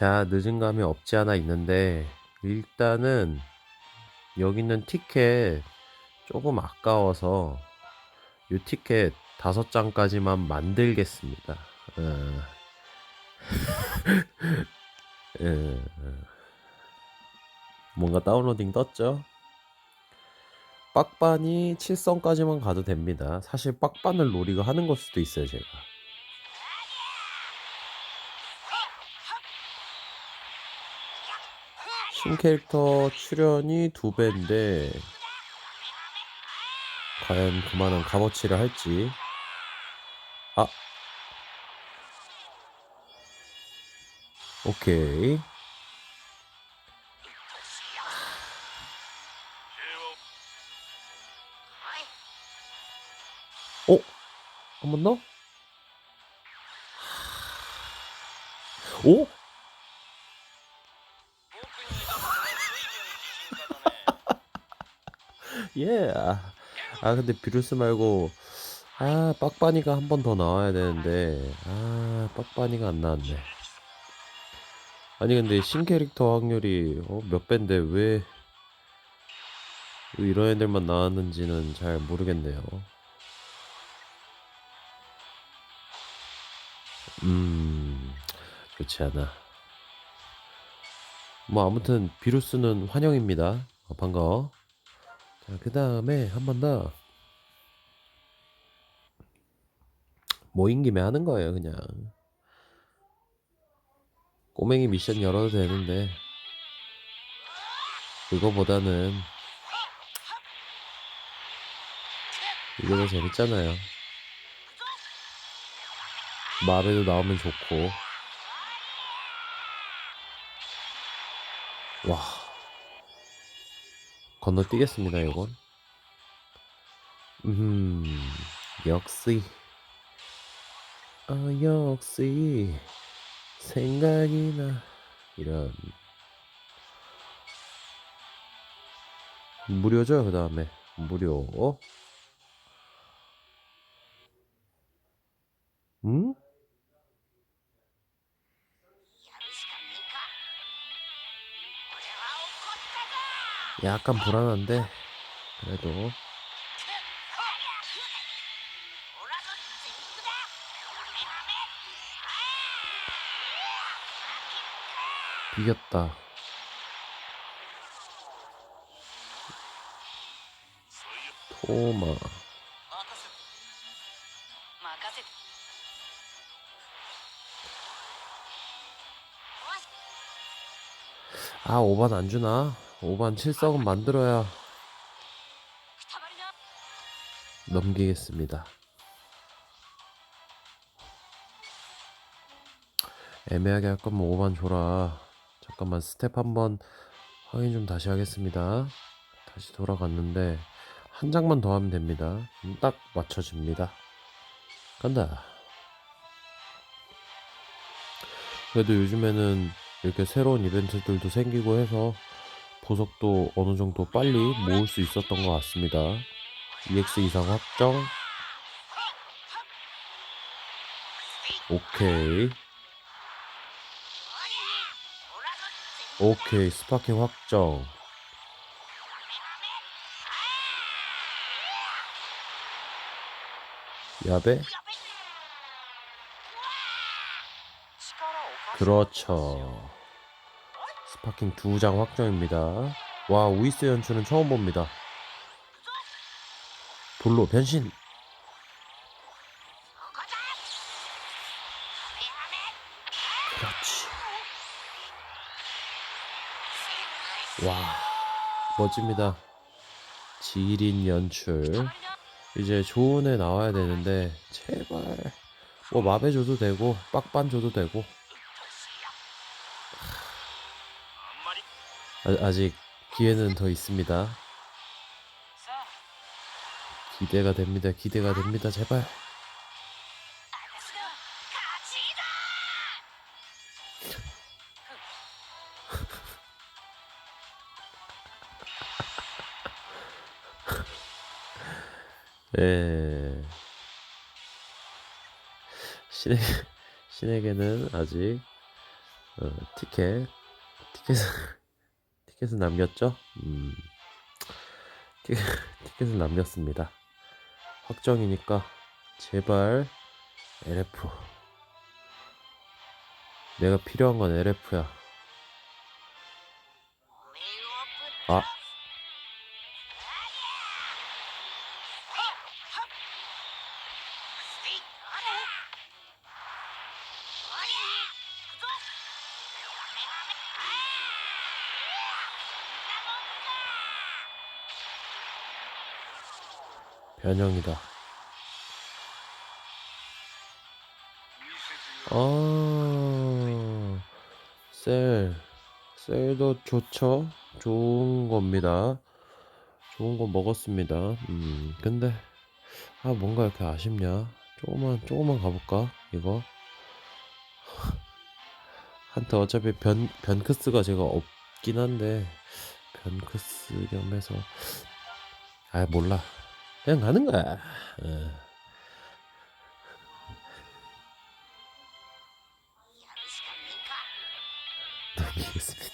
자, 늦은 감이 없지 않아 있는데, 일단은, 여기 있는 티켓 조금 아까워서, 이 티켓 다섯 장까지만 만들겠습니다. 어. 어. 뭔가 다운로딩 떴죠? 빡반이 7성까지만 가도 됩니다. 사실 빡반을 노리고 하는 걸 수도 있어요, 제가. 신캐릭터 출연이 두 배인데 과연 그만한 값어치를 할지 아 오케이 어? 한번 더? 오? 예. 아 근데 비루스 말고 아 빡바니가 한 번 더 나와야 되는데 아 빡바니가 안 나왔네. 아니 근데 신캐릭터 확률이 어, 몇 배인데 왜, 왜 이런 애들만 나왔는지는 잘 모르겠네요. 음 좋지 않아. 뭐 아무튼 비루스는 환영입니다. 어, 반가워. 자, 그 다음에 한 번 더 모인 김에 하는 거예요, 그냥. 꼬맹이 미션 열어도 되는데 그거보다는 이게 더 재밌잖아요. 마베도 나오면 좋고. 와. 건너뛰겠습니다, 이건. 음, 역시. 아, 역시. 생각이 나. 이런. 무료죠, 그 다음에. 무료. 음? 약간 불안한데 그래도. 이겼다. 토마. 아 5번 안주나? 5반 7석은 만들어야 넘기겠습니다. 애매하게 할 거면 5반 줘라. 잠깐만 스텝 한번 확인 좀 다시 하겠습니다. 다시 돌아갔는데 한 장만 더 하면 됩니다. 음, 딱 맞춰집니다. 간다. 그래도 요즘에는 이렇게 새로운 이벤트들도 생기고 해서 보석도 어느 정도 빨리 모을 수 있었던 것 같습니다. EX 이상 확정. 오케이. 오케이, 스파킹 확정. 야배? 그렇죠. 스파킹 두 장 확정입니다. 와, 우이스 연출은 처음 봅니다. 돌로 변신. 그렇지. 와, 멋집니다. 지린 연출. 이제 좋은 애 나와야 되는데, 제발. 뭐, 마배 줘도 되고, 빡반 줘도 되고. 아, 직 기회는 더 있습니다. 기대가 됩니다. 기대가 됩니다. 제발. 예. 신에 신에게는 아직 어, 티켓 티켓을 티켓을 남겼죠? 음, 티켓 티켓을 남겼습니다. 확정이니까 제발 LF 내가 필요한 건 LF야. 아. 변형이다. 아, 셀. 셀도 좋죠? 좋은 겁니다. 좋은 거 먹었습니다. 음, 근데, 아, 뭔가 이렇게 아쉽냐? 조금만, 조금만 가볼까? 이거? 한테 어차피 변, 변크스가 제가 없긴 한데, 변크스 겸해서, 아, 몰라. 그냥 가는 거야. 어. 넘기겠습니다.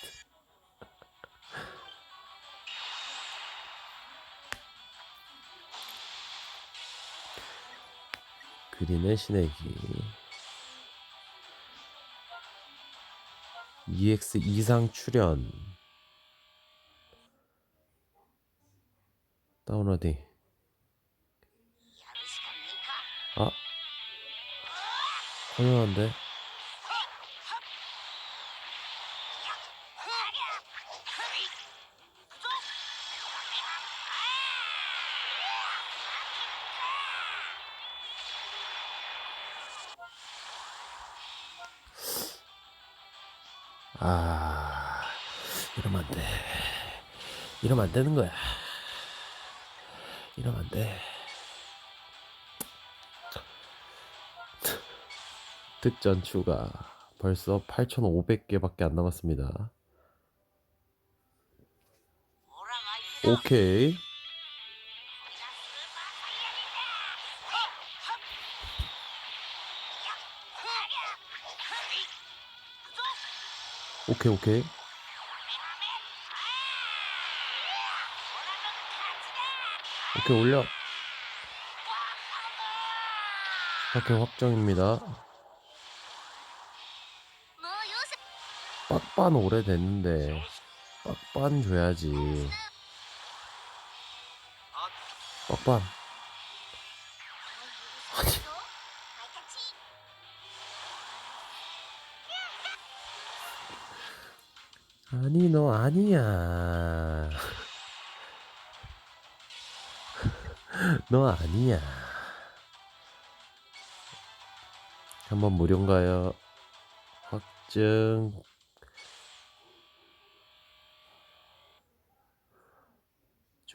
그린의 신애기 EX 이상 출연 다운로딩 허용한데 아 이러면 안 돼. 이러면 안 되는 거야. 이러면 안 돼. 득전 추가. 벌써 8,500개밖에 안 남았습니다. 오케이. 오케이, 오케이. 오케이, 올려. 스파크 확정입니다. 빡반 오래됐는데, 빡반 줘야지. 빡반. 아니. 아니, 너 아니야. 너 아니야. 한번 무료인가요? 확증.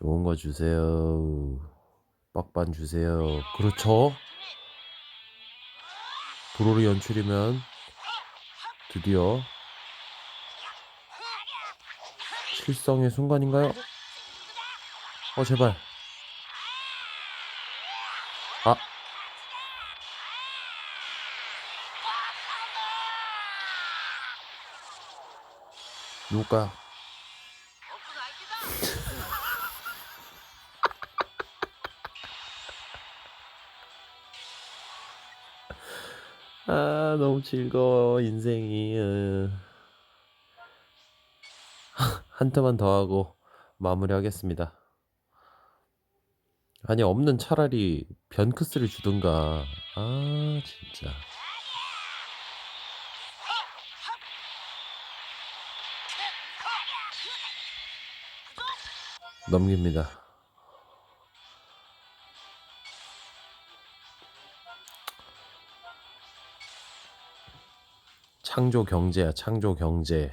좋은 거 주세요. 빡반 주세요. 그렇죠? 브로리 연출이면 드디어 실성의 순간인가요? 어 제발 아 누굴까? 아 너무 즐거워 인생이 으. 한 트만 더 하고 마무리하겠습니다. 아니 없는 차라리 변크스를 주든가. 아 진짜. 넘깁니다. 창조 경제야, 창조 경제.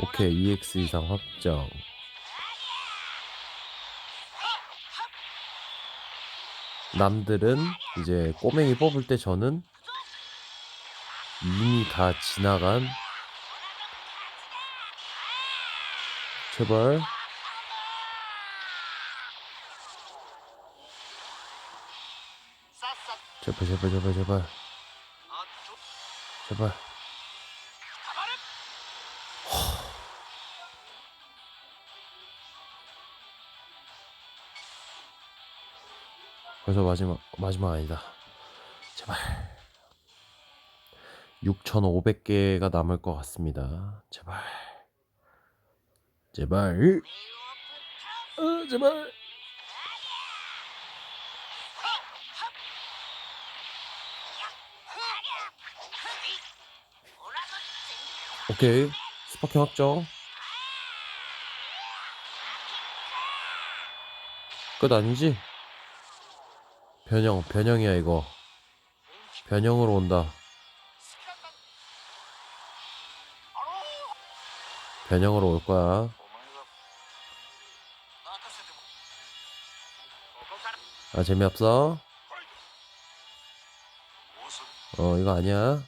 오케이, EX 이상 확정. 남들은 이제 꼬맹이 뽑을 때 저는 이미 다 지나간 제발 제발 제발 제발 제발. 제발. 그래서 마지막 마지막 아니다. 제발. 6,500개가 남을 것 같습니다. 제발. 제발. 어, 제발. 오케이. 스파킹 확정. 끝 아니지? 변형 변형이야 이거. 변형으로 온다. 변형으로 올 거야. 아 재미없어? 어 이거 아니야?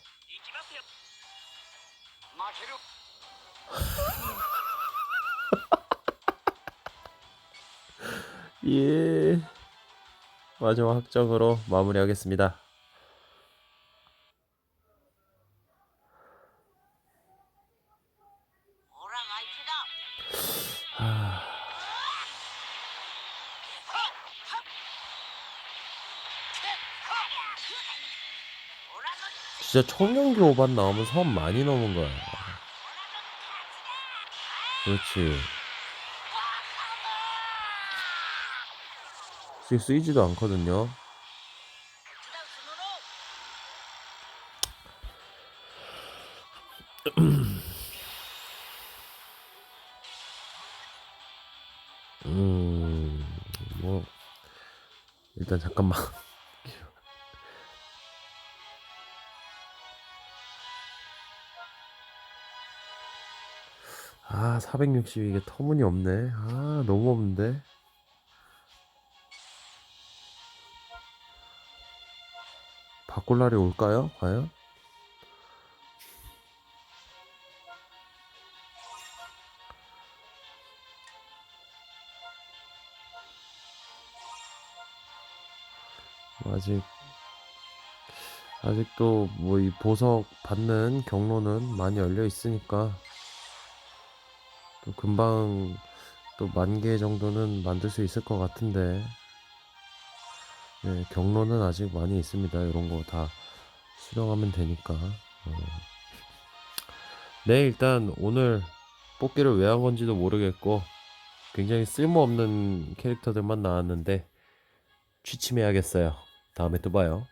예. 마지막 학적으로 마무리하겠습니다. 아. 진짜 청년기 오반 나오면 선 많이 넘은 거야. 그렇지. 지금 쓰이지도 않거든요. 음, 뭐, 일단 잠깐만. 460 이게 터무니없네. 아, 너무 없는데. 바꿀 날이 올까요? 과연? 아직 아직도 뭐 이 보석 받는 경로는 많이 열려 있으니까 또 금방 또 만 개 정도는 만들 수 있을 것 같은데 네, 경로는 아직 많이 있습니다. 이런 거 다 수령하면 되니까. 어. 네, 일단 오늘 뽑기를 왜 한 건지도 모르겠고 굉장히 쓸모없는 캐릭터들만 나왔는데 취침해야겠어요. 다음에 또 봐요.